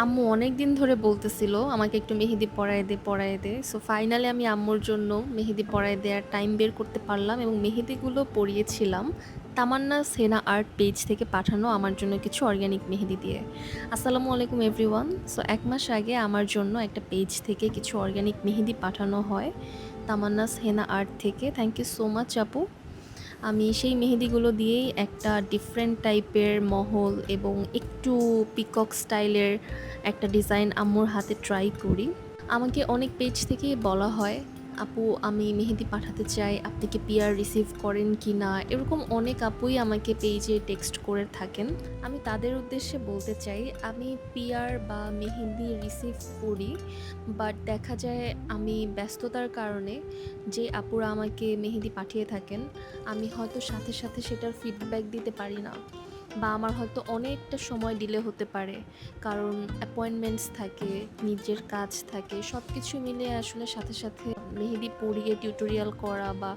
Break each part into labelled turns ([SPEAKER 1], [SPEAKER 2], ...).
[SPEAKER 1] আম্মু অনেক দিন ধরে বলতেছিল, আমাকে একটু মেহেদি পরায় দে পরায় দে। সো ফাইনালি আমি আম্মুর জন্য মেহেদি পরায় দেওয়ার টাইম বের করতে পারলাম এবং মেহেদিগুলো পরিয়েছিলাম তামান্না সেনা আর্ট পেজ থেকে পাঠানো আমার জন্য কিছু অর্গ্যানিক মেহেদি দিয়ে। আসসালামু আলাইকুম এভরিওয়ান সো এক মাস আগে আমার জন্য একটা পেজ থেকে কিছু অর্গ্যানিক মেহেদি পাঠানো হয় তামান্না সেনা আর্ট থেকে। থ্যাংক ইউ সো মাচ আপু। আমি সেই মেহেদিগুলো দিয়েই একটা ডিফারেন্ট টাইপের মহল এবং একটু পিকক স্টাইলের একটা ডিজাইন আম্মুর হাতে ট্রাই করি। আমাকে অনেক পেজ থেকেই বলা হয় আপু, আমি মেহেদি পাঠাতে চাই, আপনি কি পিয়ার রিসিভ করেন কি না? এরকম অনেক আপুই আমাকে পেজে টেক্সট করে থাকেন। আমি তাদের উদ্দেশ্যে বলতে চাই, আমি পিয়ার বা মেহেদি রিসিভ করি বাট দেখা যায় আমি ব্যস্ততার কারণে যে আপুরা আমাকে মেহেদি পাঠিয়ে থাকেন, আমি হয়তো সাথে সাথে সেটার ফিডব্যাক দিতে পারি না। বা আমার হয়তো অনেকটা সময় ডিলে হতে পারে। কারণ অ্যাপয়েন্টমেন্টস থাকে, নিজের কাজ থাকে সব কিছু মিলে আসলে সাথে সাথে মেহেদি পরিয়ে টিউটোরিয়াল করা বা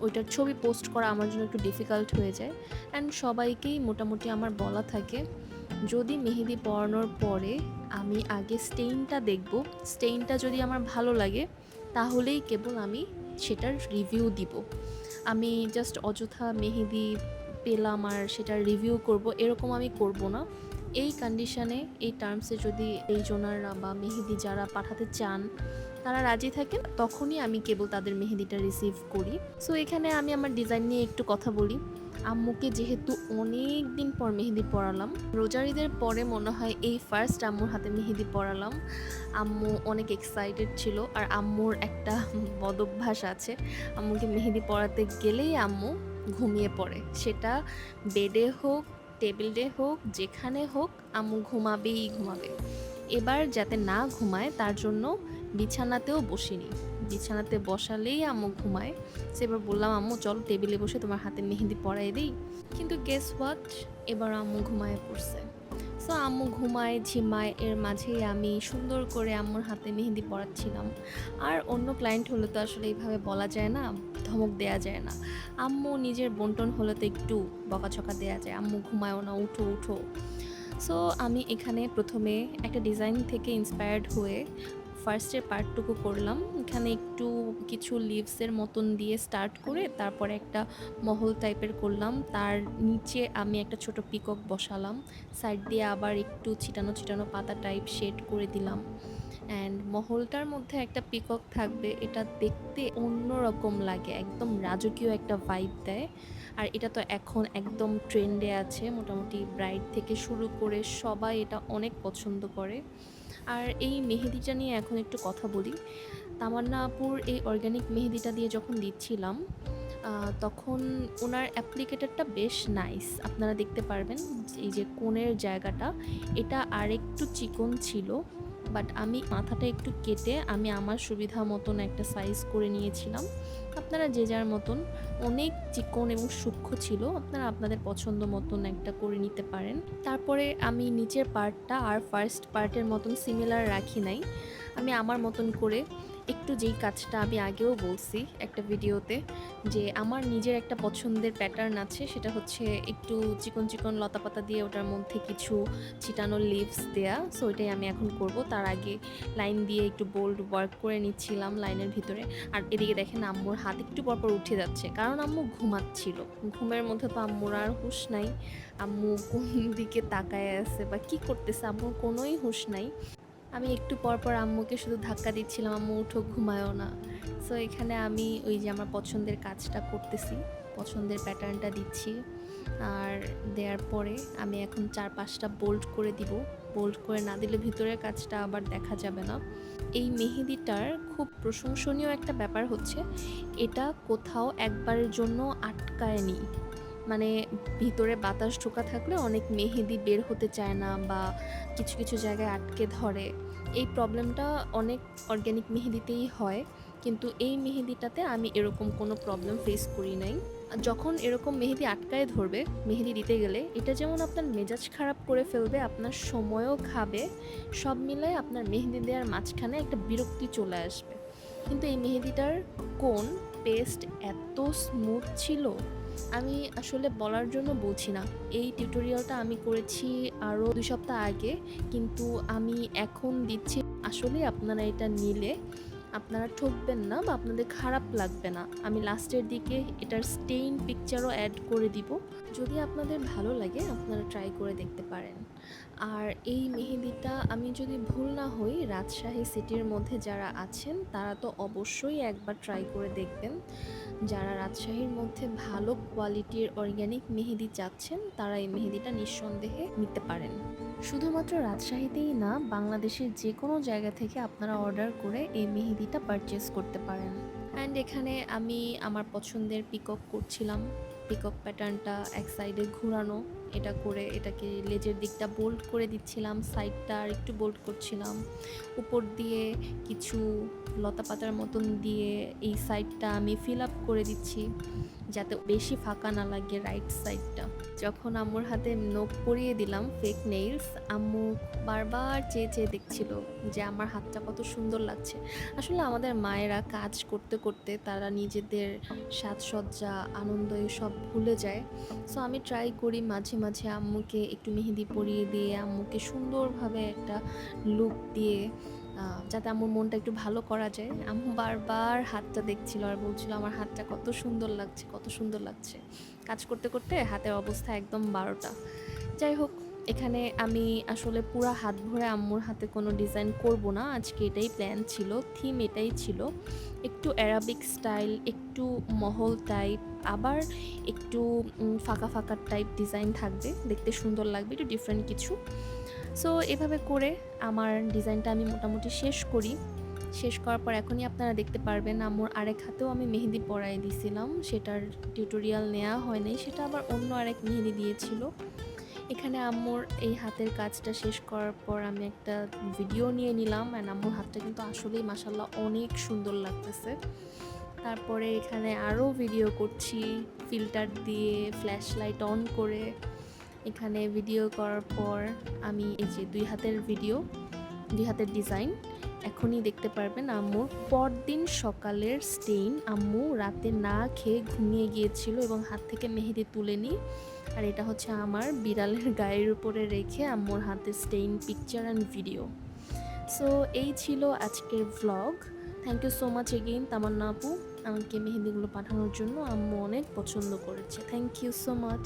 [SPEAKER 1] ওইটার ছবি পোস্ট করা আমার জন্য একটু ডিফিকাল্ট হয়ে যায়। অ্যান্ড সবাইকেই মোটামুটি আমার বলা থাকে, যদি মেহেদি পরানোর পরে আমি আগে স্টেইনটা দেখব স্টেইনটা যদি আমার ভালো লাগে, তাহলেই কেবল আমি সেটার রিভিউ দিব। আমি জাস্ট অযথা মেহেদি পেলাম আর সেটা রিভিউ করব, এরকম আমি করব না। এই কন্ডিশনে এই টার্মসে যদি এই জোনাররা বা মেহেদি যারা পাঠাতে চান, তারা রাজি থাকেন, তখনই আমি কেবল তাদের মেহেদিটা রিসিভ করি। সো এখানে আমি আমার ডিজাইন নিয়ে একটু কথা বলি। আম্মুকে যেহেতু অনেক দিন পর মেহেদি পরালাম রোজার ঈদের পরে মনে হয় এই ফার্স্ট আম্মুর হাতে মেহেদি পরালাম। আম্মু অনেক এক্সাইটেড ছিল আর আম্মুর একটা বদভ্যাস আছে। আম্মুকে মেহেদি পরাতে গেলেই আম্মু ঘুমিয়ে পড়ে। সেটা বেডে হোক টেবিলে হোক, যেখানে হোক, আম্মু ঘুমাবেই ঘুমাবে। এবার যাতে না ঘুমায়, তার জন্য বিছানাতেও বসিনি। বিছানাতে বসালেই আম্মু ঘুমায়। সেবার বললাম, আম্মু, চলো টেবিলে বসে তোমার হাতে মেহেদি পরাই দিই। কিন্তু গেস হোয়াট এবার আম্মু ঘুমায় পড়ছে। সো আম্মু ঘুমায়, ঝিমায়, এর মাঝেই আমি সুন্দর করে আম্মুর হাতে মেহেদি পরাচ্ছিলাম। আর অন্য ক্লায়েন্ট হলে তো আসলে এইভাবে বলা যায় না। ধমক দেয়া যায় না। আম্মু নিজের বন্টন হলে তো একটু বকাঝকা দেয়া যায়। আম্মু ঘুমায়ও না, উঠো উঠো। সো আমি এখানে প্রথমে একটা ডিজাইন থেকে ইন্সপায়ার্ড হয়ে ফার্স্টের পার্টটুকু করলাম। এখানে একটু কিছু লিভসের মতন দিয়ে স্টার্ট করে তারপরে একটা মহল টাইপের করলাম। তার নিচে আমি একটা ছোট পিকক বসালাম। সাইড দিয়ে আবার একটু ছিটানো ছিটানো পাতা টাইপ শেড করে দিলাম। অ্যান্ড মহলটার মধ্যে একটা পিকক থাকবে, এটা দেখতে অন্যরকম লাগে, একদম রাজকীয় একটা ভাইব দেয়। আর এটা তো এখন একদম ট্রেন্ডে আছে, মোটামুটি ব্রাইড থেকে শুরু করে সবাই এটা অনেক পছন্দ করে। আর এই মেহেদিটা নিয়ে এখন একটু কথা বলি। তামান্না আপুর এই অর্গ্যানিক মেহেদিটা দিয়ে যখন দিচ্ছিলাম তখন ওনার অ্যাপ্লিকেটারটা বেশ নাইস আপনারা দেখতে পারবেন এই যে কোণের জায়গাটা। এটা আরেকটু চিকন ছিল বাট আমি মাথাটা একটু কেটে আমি আমার সুবিধা মতন একটা সাইজ করে নিয়েছিলাম। আপনারা যে যার মতন অনেক চিকন এবং সূক্ষ্ম ছিল, আপনারা আপনাদের পছন্দ মতন একটা করে নিতে পারেন। তারপরে আমি নিচের পার্টটা আর ফার্স্ট পার্টের মতন সিমিলার রাখি নাই। আমি আমার মতন করে একটু যেই কাজটা আমি আগেও বলছি একটা ভিডিওতে, যে আমার নিজের একটা পছন্দের প্যাটার্ন আছে, সেটা হচ্ছে একটু চিকন চিকন লতাপাতা দিয়ে ওটার মধ্যে কিছু ছিটানো লিভস দেয়া। সো ওইটাই আমি এখন করব। তার আগে লাইন দিয়ে একটু বোল্ড ওয়ার্ক করে নিচ্ছিলাম লাইনের ভিতরে। আর এদিকে দেখেন আম্মুর হাত একটু পরপর উঠে যাচ্ছে। কারণ আম্মু ঘুমাচ্ছিল। ঘুমের মধ্যে তো আম্মুর আর হুঁশ নাই। আম্মু কোন দিকে তাকায় আছে বা কি করতেছে, আম্মুর কোনোই হুঁশ নাই। আমি একটু পর পর আম্মুকে শুধু ধাক্কা দিচ্ছিলাম, আম্মু উঠো, ঘুমায়ও না। সো এখানে আমি ওই যে আমার পছন্দের কাজটা করতেছি, পছন্দের প্যাটার্নটা দিচ্ছি। আর দেওয়ার পরে আমি এখন চার পাঁচটা বোল্ড করে দিব। বোল্ড করে না দিলে ভিতরের কাজটা আবার দেখা যাবে না। এই মেহেদিটার খুব প্রশংসনীয় একটা ব্যাপার হচ্ছে, এটা কোথাও একবারের জন্য আটকায়নি। মানে ভিতরে বাতাস ঢোকা থাকলে অনেক মেহেদি বের হতে চায় না বা কিছু কিছু জায়গায় আটকে ধরে। এই প্রবলেমটা অনেক অর্গ্যানিক মেহেদিতেই হয়, কিন্তু এই মেহেদিটাতে আমি এরকম কোনো প্রবলেম ফেস করি নাই। যখন এরকম মেহেদি আটকায় ধরবে, মেহেদি দিতে গেলে, এটা যেমন আপনার মেজাজ খারাপ করে ফেলবে, আপনার সময়ও খাবে, সব মিলায় আপনার মেহেদি দেওয়ার মাঝখানে একটা বিরক্তি চলে আসবে। কিন্তু এই মেহেদিটার কোন পেস্ট এত স্মুথ ছিল আমি আসলে বলার জন্য বলছি না। এই টিউটোরিয়ালটা আমি করেছি আরও দুই সপ্তাহ আগে। কিন্তু আমি এখন দিচ্ছি আসলে আপনারা এটা নিলে আপনারা ঠকবেন না বা আপনাদের খারাপ লাগবে না। আমি লাস্টের দিকে এটার স্টেইন পিকচারও অ্যাড করে দিব। যদি আপনাদের ভালো লাগে, আপনারা ট্রাই করে দেখতে পারেন। আর এই মেহেদিটা আমি যদি ভুল না হই, রাজশাহী সিটির মধ্যে যারা আছেন, তারা তো অবশ্যই একবার ট্রাই করে দেখবেন। যারা রাজশাহীর মধ্যে ভালো কোয়ালিটির অর্গানিক মেহেদি চাচ্ছেন, তারা এই মেহেদিটা নিঃসন্দেহে নিতে পারেন। শুধুমাত্র রাজশাহীতেই না, বাংলাদেশের যে কোনো জায়গা থেকে আপনারা অর্ডার করে এই মেহেদিটা পারচেস করতে পারেন। অ্যান্ড এখানে আমি আমার পছন্দের পিকক করছিলাম। পিকক প্যাটার্নটা এক সাইডে ঘুরানো। এটা করে এটাকে লেজের দিকটা বোল্ড করে দিচ্ছিলাম। সাইডটা আর একটু বোল্ড করছিলাম। উপর দিয়ে কিছু লতা পাতার মতন দিয়ে এই সাইডটা আমি ফিল আপ করে দিচ্ছি। যাতে বেশি ফাঁকা না লাগে রাইট সাইডটা। যখন আম্মুর হাতে নখ পরিয়ে দিলাম ফেক নেইলস, আম্মু বারবার চেয়ে, চেয়ে দেখছিল যে আমার হাতটা কত সুন্দর লাগছে। আসলে আমাদের মায়েরা কাজ করতে, করতে তারা নিজেদের সাজসজ্জা, আনন্দ সব ভুলে যায়। সো আমি ট্রাই করি মাঝে, মাঝে আম্মুকে একটু মেহেদি পরিয়ে দিয়ে আম্মুকে সুন্দরভাবে একটা লুক দিয়ে যাতে আম্মুর মনটা একটু ভালো করা যায়। আম্মু বারবার হাতটা দেখছিল আর বলছিল আমার হাতটা কত সুন্দর লাগছে, কত সুন্দর লাগছে। কাজ করতে, করতে হাতের অবস্থা একদম বারোটা যাই হোক এখানে আমি আসলে পুরা হাত ভরে আম্মুর হাতে কোনো ডিজাইন করব না। আজকে এটাই প্ল্যান ছিল। থিম এটাই ছিল। একটু অ্যারাবিক স্টাইল, একটু মহল টাইপ, আবার একটু ফাঁকা, ফাঁকা টাইপ ডিজাইন থাকবে। দেখতে সুন্দর লাগবে, একটু ডিফারেন্ট কিছু। সো এভাবে করে আমার ডিজাইনটা আমি মোটামুটি শেষ করি। শেষ করার পর এখনই আপনারা দেখতে পারবেন আমার আরেক হাতেও আমি মেহেদি পরায় দিছিলাম। সেটার টিউটোরিয়াল নেওয়া হয়নি সেটা আবার অন্য আরেক মেহেদি দিয়েছিল। এখানে আম্মুর এই হাতের কাজটা শেষ করার পর আমি একটা ভিডিও নিয়ে নিলাম অ্যান্ড আম্মুর হাতটা কিন্তু আসলেই মাশাআল্লাহ অনেক সুন্দর লাগতেছে। তারপরে এখানে আরও ভিডিও করছি ফিল্টার দিয়ে, ফ্ল্যাশ লাইট অন করে। এখানে ভিডিও করার পর আমি এই যে দুই হাতের ভিডিও, দুই হাতের ডিজাইন এখনই দেখতে পারবেন আম্মুর পরদিন সকালের স্টেইন আম্মু রাতে না খেয়ে ঘুমিয়ে গিয়েছিল এবং হাত থেকে মেহেদি তুলে তুলেনি। আর এটা হচ্ছে আমার বিড়ালের গায়ের উপরে রেখে আম্মুর হাতের stain picture and video. So এই ছিল আজকের vlog. Thank you so much again Tamanna আপু আমাকে মেহেদিগুলো পাঠানোর জন্য। আম্মু অনেক পছন্দ করেছে। Thank you so much.